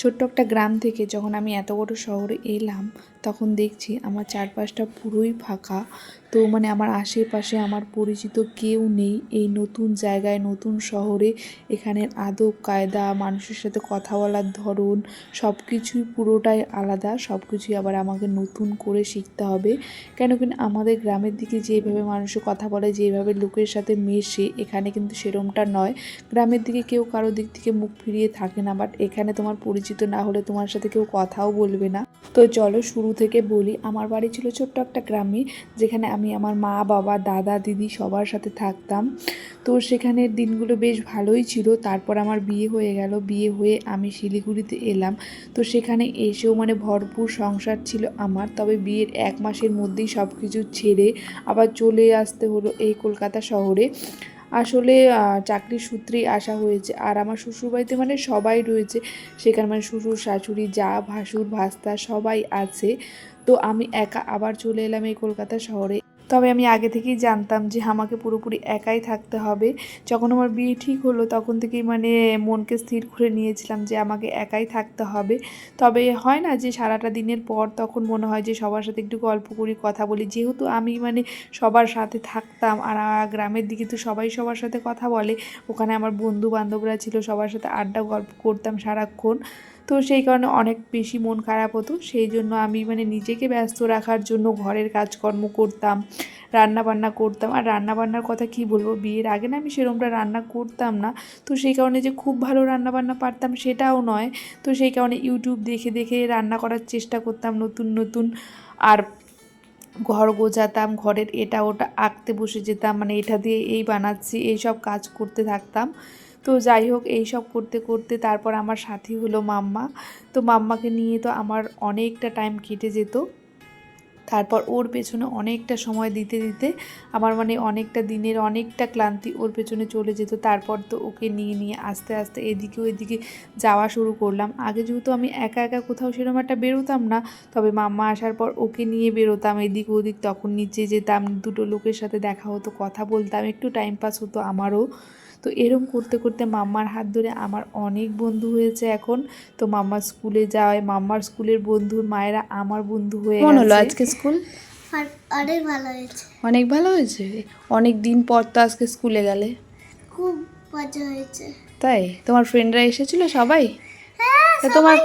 ছোট্ট একটা গ্রাম থেকে যখন আমি এত বড় শহরে এলাম, তখন দেখছি আমার চারপাশটা পুরোই ফাঁকা। তো মানে আমার আশেপাশে আমার পরিচিত কেউ নেই। এই নতুন জায়গায়, নতুন শহরে এখানের আদব, কায়দা, মানুষের সাথে কথা বলার ধরন সব কিছুই পুরোটাই আলাদা। সব কিছুই আবার আমাকে নতুন করে শিখতে হবে। কেন কিনা আমাদের গ্রামের দিকে যেভাবে মানুষের কথা বলে, যেভাবে লোকের সাথে মেশে, এখানে কিন্তু সেরমটা নয়। গ্রামের দিকে কেউ কারও দিক থেকে মুখ ফিরিয়ে থাকে না বাট এখানে তোমার পরিচিত না হলে তোমার সাথে কেউ কথাও বলবে না। তো চলো শুরু থেকে বলি, আমার বাড়ি ছিল ছোট্ট একটা গ্রামে, যেখানে আমি আমার মা, বাবা, দাদা, দিদি সবার সাথে থাকতাম। তো সেখানের দিনগুলো বেশ ভালোই ছিল। তারপর আমার বিয়ে হয়ে গেল। বিয়ে হয়ে আমি শিলিগুড়িতে এলাম। তো সেখানে এসেও মানে ভরপুর সংসার ছিল আমার। তবে বিয়ের এক মাসের মধ্যেই সব কিছু ছেড়ে আবার চলে আসতে হলো এই কলকাতা শহরে। আসলে চাকরি সূত্রেই আসা হয়েছে। আর আমার শ্বশুরবাড়িতে মানে সবাই রয়েছে। সেখানে মানে শ্বশুর, শাশুড়ি যা ভাসুর, ভাস্তা সবাই আছে। তো আমি একা আবার চলে এলাম এই কলকাতা শহরে। তবে আমি আগে থেকেই জানতাম যে আমাকে পুরোপুরি একাই থাকতে হবে। যখন আমার বিয়ে ঠিক হলো তখন থেকেই মানে মনকে স্থির করে নিয়েছিলাম যে আমাকে একাই থাকতে হবে। তবে হয় না যে সারাটা দিনের পর তখন মনে হয় যে সবার সাথে একটু গল্প করি, কথা বলি। যেহেতু আমি মানে সবার সাথে থাকতাম আর গ্রামের দিকে তো সবাই সবার সাথে কথা বলে, ওখানে আমার বন্ধু বান্ধবরা ছিল, সবার সাথে আড্ডা গল্প করতাম সারাক্ষণ। তো সেই কারণে অনেক বেশি মন খারাপ হতো। সেই জন্য আমি মানে নিজেকে ব্যস্ত রাখার জন্য ঘরের কাজকর্ম করতাম রান্না বান্না করতাম। আর রান্না বান্নার কথা কি বলব? বিয়ের আগে না আমি সেরকমটা রান্না করতাম না। তো সেই কারণে যে খুব ভালো রান্না বান্না পারতাম সেটাও নয়। তো সেই কারণে ইউটিউব দেখে দেখে রান্না করার চেষ্টা করতাম নতুন নতুন। আর ঘর গোজাতাম ঘরের এটা ওটা আঁকতে বসে যেতাম মানে এটা দিয়ে এই বানাচ্ছি এই সব কাজ করতে থাকতাম। তো যাই হোক, এই সব করতে করতে তারপর আমার সাথী হলো মাম্মা। তো মাম্মাকে নিয়ে তো আমার অনেকটা টাইম কেটে যেত। তারপর ওর পেছনে অনেকটা সময় দিতে দিতে আমার মানে অনেকটা দিনের অনেকটা ক্লান্তি ওর পেছনে চলে যেত। তারপর তো ওকে নিয়ে নিয়ে আস্তে আস্তে এদিকে, ওইদিকে যাওয়া শুরু করলাম। আগে যেহেতু আমি একা একা কোথাও সেরকম একটা বেরোতাম না, তবে মাম্মা আসার পর ওকে নিয়ে বেরোতাম। এদিক ওদিক তখন নিচে যেতাম, দুটো লোকের সাথে দেখা হতো, কথা বলতাম, একটু টাইম পাস হতো আমারও। তো এরম করতে করতে মাম্মার হাত ধরে আমার অনেক বন্ধু হয়েছে এখন। তো মাম্মা স্কুলে যায় মাম্মার স্কুলের বন্ধুর মায়েরা আমার বন্ধু হয়ে কেমন হলো আজকে স্কুল? আর অনেক ভালো হয়েছে। অনেক ভালো হয়েছে? অনেক দিন পর তো আজকে স্কুলে গেলে। খুব মজা হয়েছে। তাই? তোমার ফ্রেন্ডরা এসেছিল সবাই? হ্যাঁ তা তোমার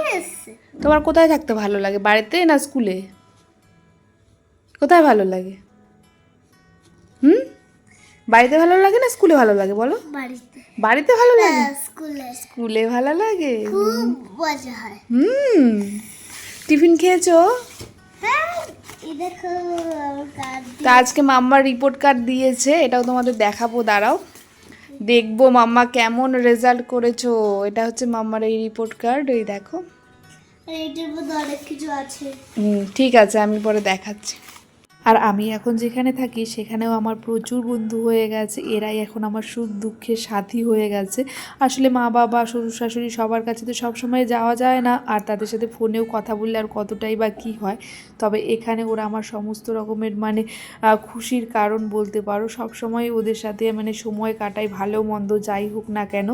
তোমার কোথায় থাকতে ভালো লাগে বাড়িতে না স্কুলে? কোথায় ভালো লাগে? হুম? বাড়িতে ভালো লাগে না স্কুলে ভালো লাগে বলো? বাড়িতে। বাড়িতে ভালো লাগে? হ্যাঁ, স্কুলে। স্কুলে ভালো লাগে। খুব মজা হয়। হুম। টিফিন খেয়েছো? হ্যাঁ তা আজকে মাম্মার রিপোর্ট কার্ড দিয়েছে এটাও তোমাদের দেখাবো দাঁড়াও। দেখব মাম্মা কেমন রেজাল্ট করেছ। এটা হচ্ছে মাম্মার এই রিপোর্ট কার্ড এই দেখো। এইটার মধ্যে অনেক কিছু আছে। হুম ঠিক আছে আমি পরে দেখাচ্ছি। আর আমি এখন যেখানে থাকি, সেখানেও আমার প্রচুর বন্ধু হয়ে গেছে। এরাই এখন আমার সুখ দুঃখের সাথী হয়ে গেছে। আসলে মা, বাবা, শ্বশুর শাশুড়ি সবার কাছে তো সবসময় যাওয়া যায় না। আর তাদের সাথে ফোনেও কথা বললে আর কতটাই বা কী হয়? তবে এখানে ওরা আমার সমস্ত রকমের মানে খুশির কারণ বলতে পারো। সব সময় ওদের সাথে মানে সময় কাটাই, ভালো, মন্দ যাই হোক না কেন।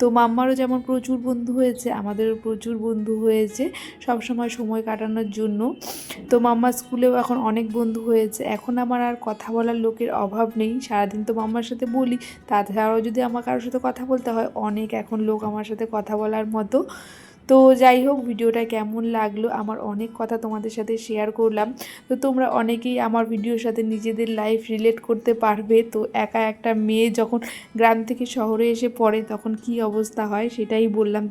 তো মাম্মারও যেমন প্রচুর বন্ধু হয়েছে, আমাদেরও প্রচুর বন্ধু হয়েছে সব সময় সময় কাটানোর জন্য। তো মাম্মা স্কুলেও এখন অনেক বন্ধু হয়েছে। এখন আমার আর কথা বলার লোকের অভাব নেই। সারাদিন তো মাম্মার সাথে বলি। তাছাড়াও যদি আমার কারোর সাথে কথা বলতে হয়, অনেক এখন লোক আমার সাথে কথা বলার মতো। তো যাই হোক, ভিডিওটা কেমন লাগল? আমার অনেক কথা তোমাদের সাথে শেয়ার করলাম। তো তোমরা অনেকেই আমার ভিডিওর সাথে নিজেদের লাইফ রিলেট করতে পারবে। তো একা একটা মেয়ে যখন গ্রাম থেকে শহরে এসে পড়ে, তখন কি অবস্থা হয় সেটাই বললাম